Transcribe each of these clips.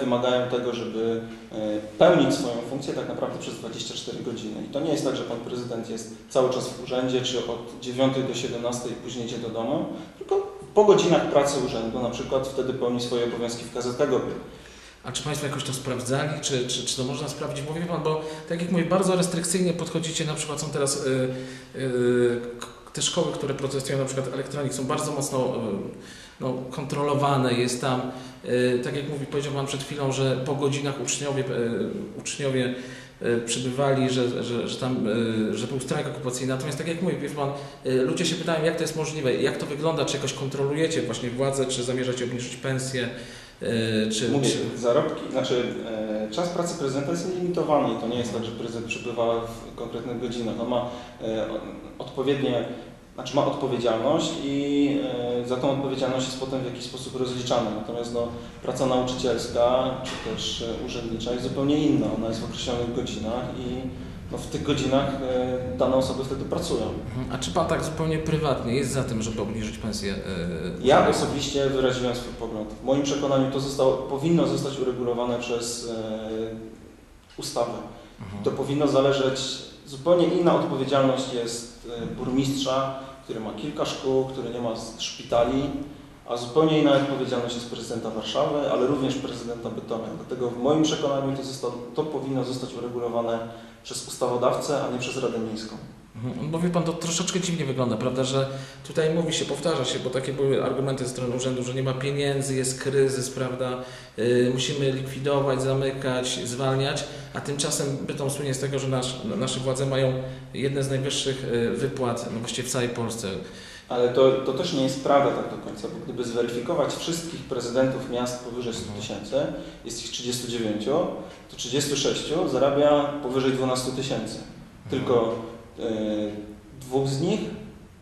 wymagają tego, żeby e, pełnić swoją funkcję tak naprawdę przez 24 godziny. I to nie jest tak, że pan prezydent jest cały czas w urzędzie, czy od 9 do 17 i później idzie do domu, tylko po godzinach pracy urzędu, na przykład wtedy pełni swoje obowiązki w KZT Gobie. A czy Państwo jakoś to sprawdzali, czy, czy, czy to można sprawdzić? Wie Pan, bo tak jak mówię, bardzo restrykcyjnie podchodzicie, na przykład są teraz y, y, te szkoły, które protestują, na przykład elektronik, są bardzo mocno no, kontrolowane, jest tam, y, tak jak mówi, powiedział Pan przed chwilą, że po godzinach uczniowie, y, uczniowie y, przybywali, że, że, że tam, że był strajk okupacyjny. Natomiast tak jak mówi, Pan, ludzie się pytają, jak to jest możliwe, jak to wygląda, czy jakoś kontrolujecie właśnie władzę, czy zamierzacie obniżyć pensję, czy... Mówię, czy... zarobki, znaczy e, czas pracy prezydenta jest nielimitowany i to nie jest tak, że prezydent przybywa w konkretnych godzinach. On ma e, odpowiednie, znaczy ma odpowiedzialność i e, za tą odpowiedzialność jest potem w jakiś sposób rozliczany. Natomiast no, praca nauczycielska czy też e, urzędnicza jest zupełnie inna. Ona jest w określonych godzinach i no, w tych godzinach e, dane osoby wtedy pracują. Mhm. A czy Pan tak zupełnie prywatnie jest za tym, żeby obniżyć pensję? Ja osobiście wyraziłem swój pogląd. W moim przekonaniu to zostało, powinno zostać uregulowane przez ustawy. Mhm. To powinno zależeć, zupełnie inna odpowiedzialność jest e, burmistrza, który ma kilka szkół, który nie ma szpitali, a zupełnie inna odpowiedzialność jest prezydenta Warszawy, ale również prezydenta Bytomia. Dlatego w moim przekonaniu to, to powinno zostać uregulowane przez ustawodawcę, a nie przez Radę Miejską. Mhm. Bo wie Pan, to troszeczkę dziwnie wygląda, prawda, że tutaj mówi się, powtarza się, bo takie były argumenty ze strony urzędu, że nie ma pieniędzy, jest kryzys, prawda, yy, musimy likwidować, zamykać, zwalniać, a tymczasem Bytom słynie z tego, że nasz, nasze władze mają jedne z najwyższych yy, wypłat no właściwie w całej Polsce. Ale to, to też nie jest prawda tak do końca, bo gdyby zweryfikować wszystkich prezydentów miast powyżej 100 tysięcy, jest ich 39, to 36 zarabia powyżej 12 tysięcy. Tylko dwóch z nich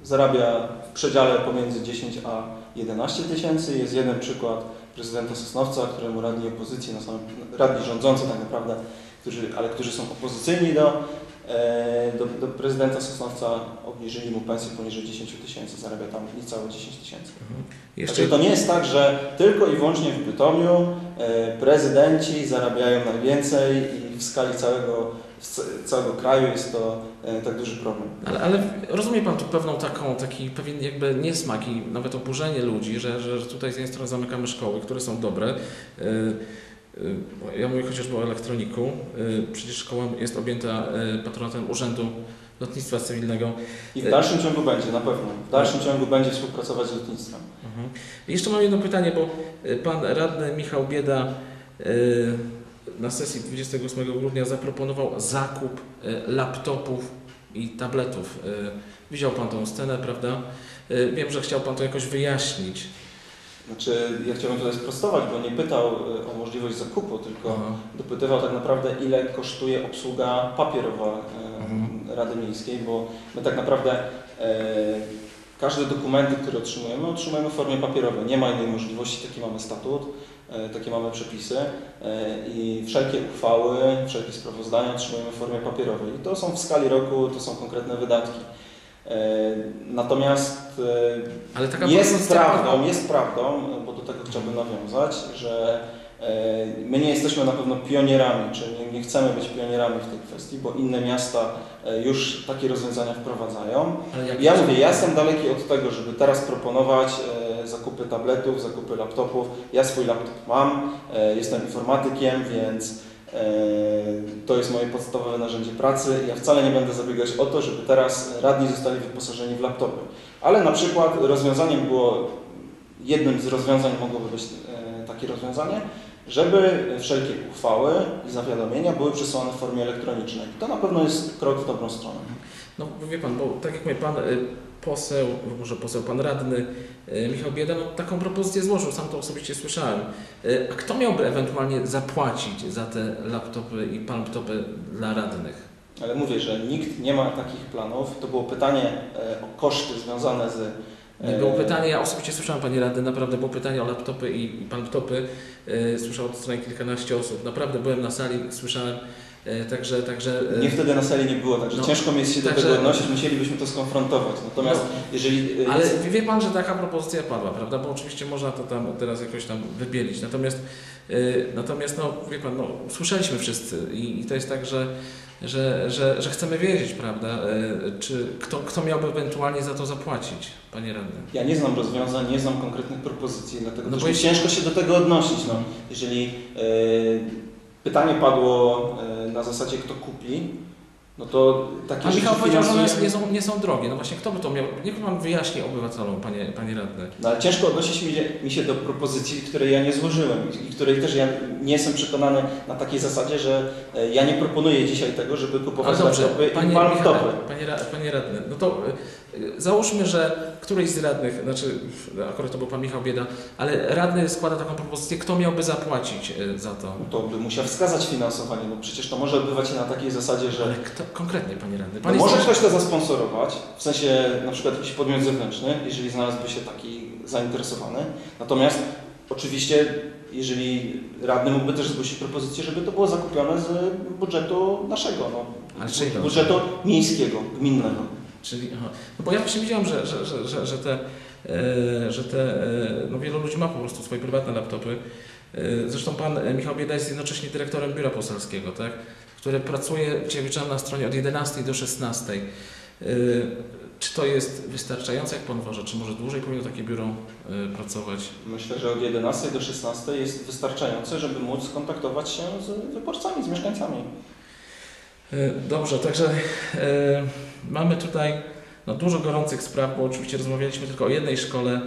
zarabia w przedziale pomiędzy 10 a 11 tysięcy. Jest jeden przykład prezydenta Sosnowca, któremu radni opozycji, na samym, radni rządzący tak naprawdę, którzy, ale którzy są opozycyjni do, e, do, do prezydenta Sosnowca, obniżyli mu pensję poniżej 10 tysięcy, zarabia tam niecałe 10 tysięcy. Jeszcze Także to nie jest tak, że tylko i wyłącznie w Bytomiu e, prezydenci zarabiają najwięcej i w skali całego, c- całego kraju jest to e, tak duży problem. Ale, ale rozumie Pan tu pewną taką, taki pewien jakby niesmak i nawet oburzenie ludzi, że, że tutaj z jednej strony zamykamy szkoły, które są dobre. Yy, yy, Ja mówię chociażby o elektroniku. Przecież szkoła jest objęta patronatem Urzędu Lotnictwa Cywilnego. I w dalszym ciągu będzie, na pewno. W dalszym ciągu będzie współpracować z lotnictwem. Mhm. Jeszcze mam jedno pytanie, bo pan radny Michał Bieda na sesji 28 grudnia zaproponował zakup y, laptopów i tabletów. Y, Widział pan tą scenę, prawda? Y, Wiem, że chciał pan to jakoś wyjaśnić. Znaczy, ja chciałbym tutaj sprostować, bo nie pytał e, o możliwość zakupu, tylko Aha. dopytywał tak naprawdę, ile kosztuje obsługa papierowa e, Mhm. Rady Miejskiej, bo my tak naprawdę e, każde dokumenty, które otrzymujemy, otrzymujemy w formie papierowej. Nie ma innej możliwości, taki mamy statut, e, takie mamy przepisy e, i wszelkie uchwały, wszelkie sprawozdania otrzymujemy w formie papierowej. I to są w skali roku, to są konkretne wydatki. E, Natomiast jest prawdą, jest prawdą, bo do tego chciałbym nawiązać, że my nie jesteśmy na pewno pionierami, czy nie, chcemy być pionierami w tej kwestii, bo inne miasta e, już takie rozwiązania wprowadzają. Ja mówię, ja jestem daleki od tego, żeby teraz proponować e, zakupy tabletów, zakupy laptopów. Ja swój laptop mam, e, jestem informatykiem, więc e, to jest moje podstawowe narzędzie pracy. Ja wcale nie będę zabiegać o to, żeby teraz radni zostali wyposażeni w laptopy. Ale na przykład rozwiązaniem było, jednym z rozwiązań mogłoby być e, takie rozwiązanie, żeby wszelkie uchwały i zawiadomienia były przesyłane w formie elektronicznej. To na pewno jest krok w dobrą stronę. No wie pan, bo tak jak mówi pan y, poseł, może poseł pan radny y, Michał Bieda, no, taką propozycję złożył, sam to osobiście słyszałem. Y, A kto miałby ewentualnie zapłacić za te laptopy i laptopy dla radnych? Ale mówię, że nikt nie ma takich planów. To było pytanie e, o koszty związane z. E, było pytanie, ja osobiście słyszałem Panie Radny, naprawdę było pytanie o laptopy i, i laptopy. Yy, słyszałem od strony kilkanaście osób. Naprawdę byłem na sali, słyszałem. E, Także, także e, Nie wtedy na sali nie było, także No, ciężko mi jest się do także- tego odnosić, musielibyśmy to skonfrontować. Natomiast No, jeżeli... y, Ale wie Pan, że taka propozycja padła, prawda? Bo oczywiście można to tam teraz jakoś tam wybielić. Natomiast, natomiast no, wie Pan, no, słyszeliśmy wszyscy i, i to jest tak, że, że, że, że chcemy wiedzieć, prawda? Czy kto, kto miałby ewentualnie za to zapłacić, Panie Radny? Ja nie znam rozwiązań, nie znam konkretnych propozycji, dlatego No bo jeśli- ciężko się do tego odnosić. No. Jeżeli e, pytanie padło e, na zasadzie kto kupi, no to takie rzeczy Michał powiedział, że one nie są, nie są drogie. No właśnie, kto by to miał? Niech Pan wyjaśni obywatelom, Panie, panie Radny. No ale ciężko odnosić mi się, mi się do propozycji, której ja nie złożyłem i której też ja nie jestem przekonany na takiej zasadzie, że e, ja nie proponuję dzisiaj tego, żeby kupować Ale dobrze, laptopy panie, i palm Michale, panie, panie radny, no to y, załóżmy, że któryś z radnych, znaczy akurat to był pan Michał Bieda, ale radny składa taką propozycję, kto miałby zapłacić y, za to? To by musiał wskazać finansowanie, bo przecież to może odbywać się na takiej zasadzie, że Ale kto, konkretnie, panie radny? No Pan może jest ktoś to zasponsorować, w sensie na przykład jakiś podmiot zewnętrzny, jeżeli znalazłby się taki zainteresowany. Natomiast oczywiście, jeżeli radny mógłby też zgłosić propozycję, żeby to było zakupione z budżetu naszego, no, budżetu miejskiego, gminnego. Czyli, aha. No bo ja właśnie widziałem, że, że, że, że, że te, e, że te e, no wielu ludzi ma po prostu swoje prywatne laptopy. E, zresztą pan Michał Bieda jest jednocześnie dyrektorem biura poselskiego, tak? które pracuje, gdzie widziałem na stronie od 11 do 16. E, czy to jest wystarczające, jak pan uważa? Czy może dłużej powinno takie biuro pracować? Myślę, że od 11 do 16 jest wystarczające, żeby móc kontaktować się z wyborcami, z mieszkańcami. E, Dobrze, także e, mamy tutaj no, dużo gorących spraw, bo oczywiście rozmawialiśmy tylko o jednej szkole,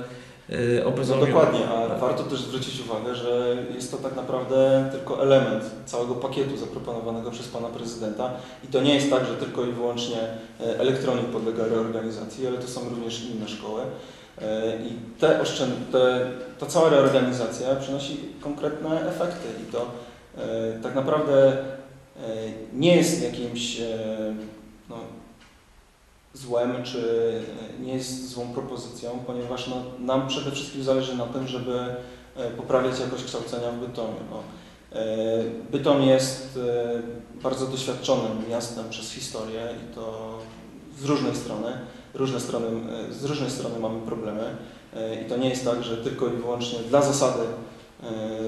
e, o No dokładnie, a warto też zwrócić uwagę, że jest to tak naprawdę tylko element całego pakietu zaproponowanego przez pana prezydenta i to nie jest tak, że tylko i wyłącznie elektronik podlega reorganizacji, ale to są również inne szkoły. I te oszczęd- te, ta cała reorganizacja przynosi konkretne efekty i to tak naprawdę nie jest jakimś e, no, złem, czy e, nie jest złą propozycją, ponieważ no, nam przede wszystkim zależy na tym, żeby e, poprawiać jakość kształcenia w Bytomiu. No. E, Bytom jest e, bardzo doświadczonym miastem przez historię i to z różnej strony, różne strony e, z różnej strony mamy problemy E, i to nie jest tak, że tylko i wyłącznie dla zasady e,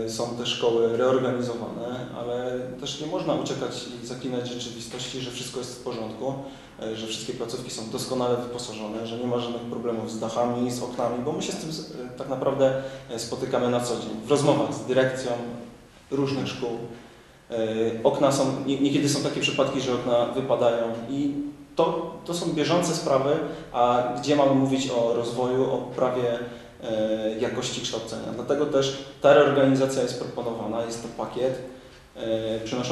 są te szkoły reorganizowane, ale też nie można uciekać i zaklinać rzeczywistości, że wszystko jest w porządku, e, że wszystkie placówki są doskonale wyposażone, że nie ma żadnych problemów z dachami, z oknami, bo my się z tym e, tak naprawdę e, spotykamy na co dzień. W rozmowach z dyrekcją różnych szkół. E, Okna są, nie- niekiedy są takie przypadki, że okna wypadają i to, to są bieżące sprawy, a gdzie mamy mówić o rozwoju, o poprawie e, jakości kształcenia. Dlatego też ta reorganizacja jest proponowana, jest to pakiet e, przynoszący